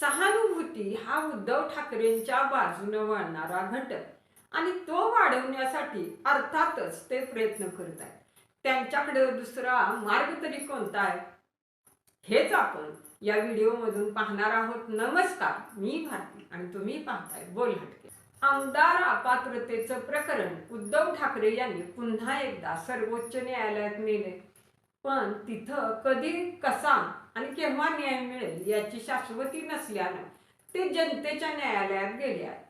सहानुभूती हा उद्धव ठाकरेंच्या बाजूने वळणारा घटक आणि तो वाढवण्यासाठी अर्थातच ते प्रयत्न करत आहेत. त्यांच्याकडे दुसरा मार्ग तरी कोणता आहे? हेच आपण या व्हिडिओमधून पाहणार आहोत. नमस्कार मी भारती आणि तुम्ही पाहताय बोल हटके. आमदार अपात्रतेचं प्रकरण उद्धव ठाकरे यांनी पुन्हा एकदा सर्वोच्च न्यायालयात नेले पण तिथं कधी कसा आणि केव्हा न्याय मिळेल याची शाश्वती नसल्यानं ते जनतेच्या न्यायालयात गेले आहेत.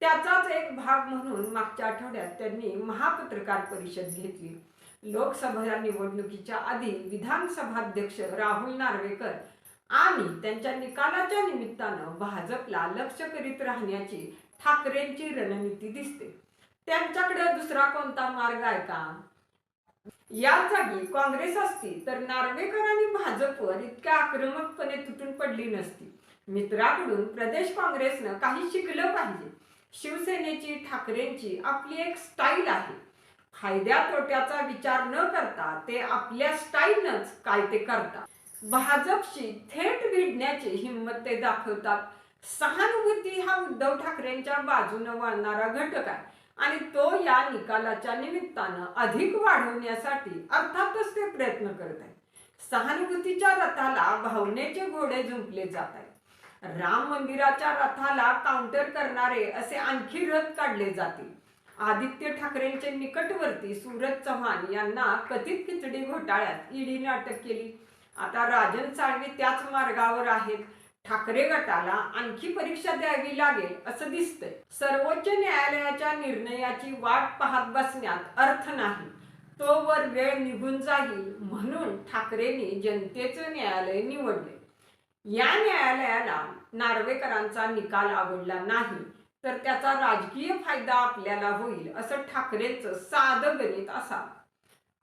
त्याचाच एक भाग म्हणून मागच्या आठवड्यात त्यांनी महापत्रकार परिषद घेतली. लोकसभा निवडणुकीच्या आधी विधानसभाध्यक्ष राहुल नार्वेकर आणि त्यांच्या निकालाच्या निमित्तानं भाजपला लक्ष करीत राहण्याची ठाकरेंची रणनीती दिसते. त्यांच्याकडे दुसरा कोणता मार्ग आहे का? या जागी काँग्रेस असती तर नार्वेकर आणि भाजपवर इतक्या आक्रमकपणे तुटून पडली नसती. मित्राकडून प्रदेश काँग्रेसनं काही शिकलं पाहिजे. शिवसेनेची ठाकरेंची आपली एक स्टाईल आहे. फायद्या तोट्याचा विचार न करता ते आपल्या स्टाईलनच काय ते करतात. भाजपशी थेट भिडण्याची हिंमत ते दाखवतात. सहानुभूती हा उद्धव ठाकरेंच्या बाजूने वळणारा घटक आहे. आणि तो या निकालाच्या निमित्तानं अधिक वाढवण्यासाठी अर्थातच ते प्रयत्न करत आहेत. सहानुभूतीच्या रथाला भावनेचे घोडे झुंपले जात आहेत. राम मंदिराच्या रथाला काउंटर करणारे असे आणखी रथ काढले जातील. आदित्य ठाकरेंचे निकटवर्ती सूरज चव्हाण यांना कथित खिचडी घोटाळ्यात ईडीने अटक केली. आता राजन साळवी त्याच मार्गावर आहेत. ठाकरे गटाला आणखी परीक्षा द्यावी लागेल असं दिसतंय. सर्वोच्च न्यायालयाच्या निर्णयाची वाट पाहत बसण्यात अर्थ नाही. तोवर वेळ निघून जाईल म्हणून ठाकरेंनी जनतेचं न्यायालय निवडले. या न्यायालयाला नार्वेकरांचा निकाल आवडला नाही तर त्याचा राजकीय फायदा आपल्याला होईल असं ठाकरेंचं साधं गणित असावं.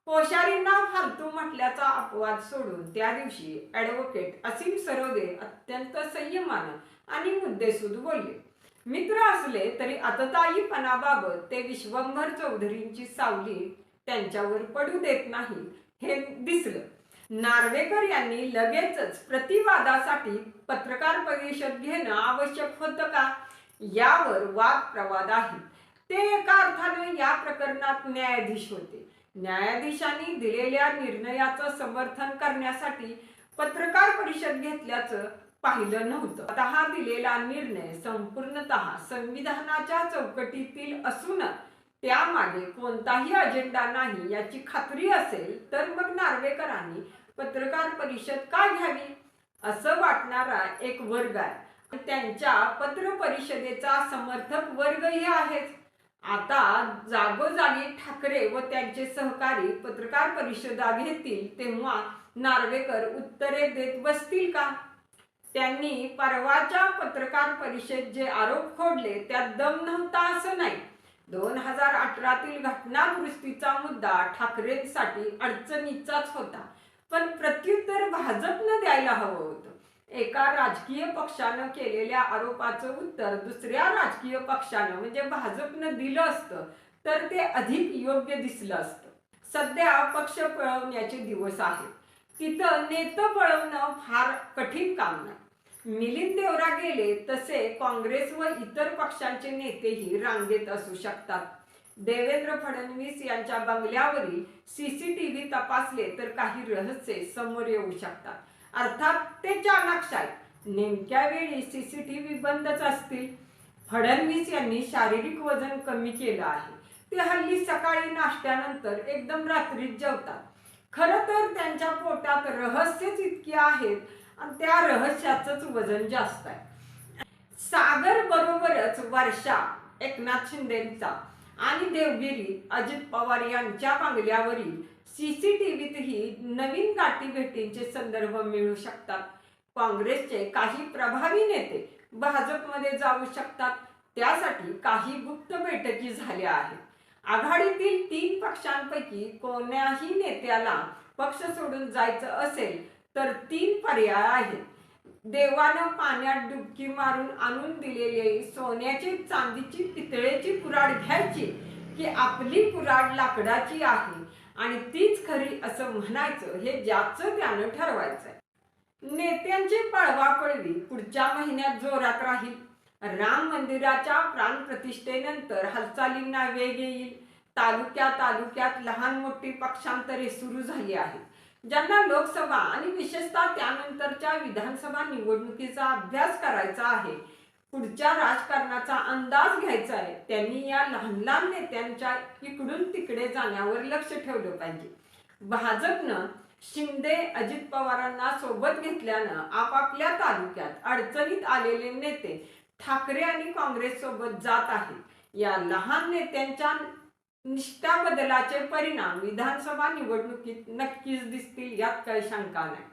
कोश्यारींना फालतू म्हटल्याचा अपवाद सोडून त्या दिवशी ॲडव्होकेट असीम सरोदे अत्यंत संयमानं आणि मुद्देसूद बोलले. मित्र असले तरी आतताईपणाबाबत ते विश्वंभर चौधरींची सावली त्यांच्यावर पडू देत नाही हे दिसलं. नार्वेकर यांनी लगेचच प्रतिवादासाठी पत्रकार परिषद घेणं आवश्यक होतं का? यावर वाद प्रवाद आहे. ते एका अर्थाने या प्रकरणात न्यायाधीश होते. न्यायाधीशांनी दिलेल्या निर्णयाचं समर्थन करण्यासाठी पत्रकार परिषद घेतल्याचं पाहिलं नव्हतं. आता हा दिलेला निर्णय संपूर्णत संविधानाच्या चौकटीतील असून त्यामागे कोणताही अजेंडा नाही याची खात्री असेल तर मग नार्वेकरांनी पत्रकार परिषद का घ्यावी? असं वाटणारा एक वर्ग आहे. त्यांच्या पत्र परिषदेचा समर्थक वर्गही आहेच आता जागोजागी ठाकरे व त्यांचे सहकारी पत्रकार परिषदा घेतील तेव्हा नार्वेकर उत्तरे देत बसतील का? त्यांनी परवाच्या पत्रकार परिषद जे आरोप खोडले त्यात दम नव्हता असं नाही. दोन हजार अठरातील घटना मुद्दा ठाकरेंसाठी अडचणीचाच होता. पण प्रत्युत्तर भाजपनं द्यायला हवं होतं. एका राजकीय पक्षानं केलेल्या आरोपाचं उत्तर दुसऱ्या राजकीय पक्षानं म्हणजे भाजपनं दिलं असतं तर ते अधिक योग्य दिसलं असतं. सध्या पक्ष पळवण्याचे दिवस आहेत. तिथं नेतं पळवणं फार कठीण काम नाही. मिलिंद देवरा गेले तसे काँग्रेस व इतर पक्षांचे नेतेही रांगेत असू शकतात. देवेंद्र फडणवीस यांच्या बंगल्यावरील सीसीटीव्ही तपासले तर काही रहस्य समोर येऊ शकतात. अर्थात ते चालाक्ष आहेत नेमक्या वेळी सी सी टी बंदच असतील? फडणवीस यांनी शारीरिक वजन कमी केलं आहे. ते हल्ली सकाळी नाश्त्यानंतर एकदम रात्रीत जेवतात. खरं तर त्यांच्या पोटात रहस्यच इतकी आहेत आणि त्या रहस्याचंच वजन जास्त आहे. सागर बरोबरच वर्षा एकनाथ शिंदेचा. आणि देवगिरी अजित पवार यांच्या बंगल्यावरील सीसीटीव्हीतही नवीन गाठीभेटींचे संदर्भ मिळू शकतात. काँग्रेसचे काही प्रभावी नेते भाजपमध्ये जाऊ शकतात. त्यासाठी काही गुप्त बैठकी झाल्या आहेत. आघाडीतील तीन पक्षांपैकी कोण्याही नेत्याला पक्ष सोडून जायचं असेल तर तीन पर्याय आहेत. देवानं पाण्यात डुबकी मारून आणून दिलेले सोन्याची चांदीची पितळेची कुराड घ्यायची की आपली कुराड लाकडाची आहे. आणि तीच खरी असं म्हणायचं हे ज्याचं त्यानं ठरवायचं नेत्यांची पळवापळवी पुढच्या महिन्यात जोरात राहील. राम मंदिराच्या प्राणप्रतिष्ठेनंतर हालचालींना वेग येईल. तालुक्या तालुक्यात लहान मोठी पक्षांतरे सुरू झाली आहेत. ज्यांना लोकसभा आणि विशेषतः त्यानंतरच्या विधानसभा निवडणुकीचा अभ्यास करायचा आहे पुढच्या राजकारणाचा अंदाज घ्यायचा आहे त्यांनी या लहान लहान नेत्यांच्या इकडून तिकडे जाण्यावर लक्ष ठेवलं पाहिजे. भाजपनं शिंदे अजित पवारांना सोबत घेतल्यानं आपापल्या तालुक्यात अडचणीत आलेले नेते ठाकरे आणि काँग्रेस सोबत जात आहेत. या लहान नेत्यांच्या निष्ठा बदलाचे परिणाम विधानसभा निवडणुकीत नक्कीच दिसतील यात काही शंका नाही.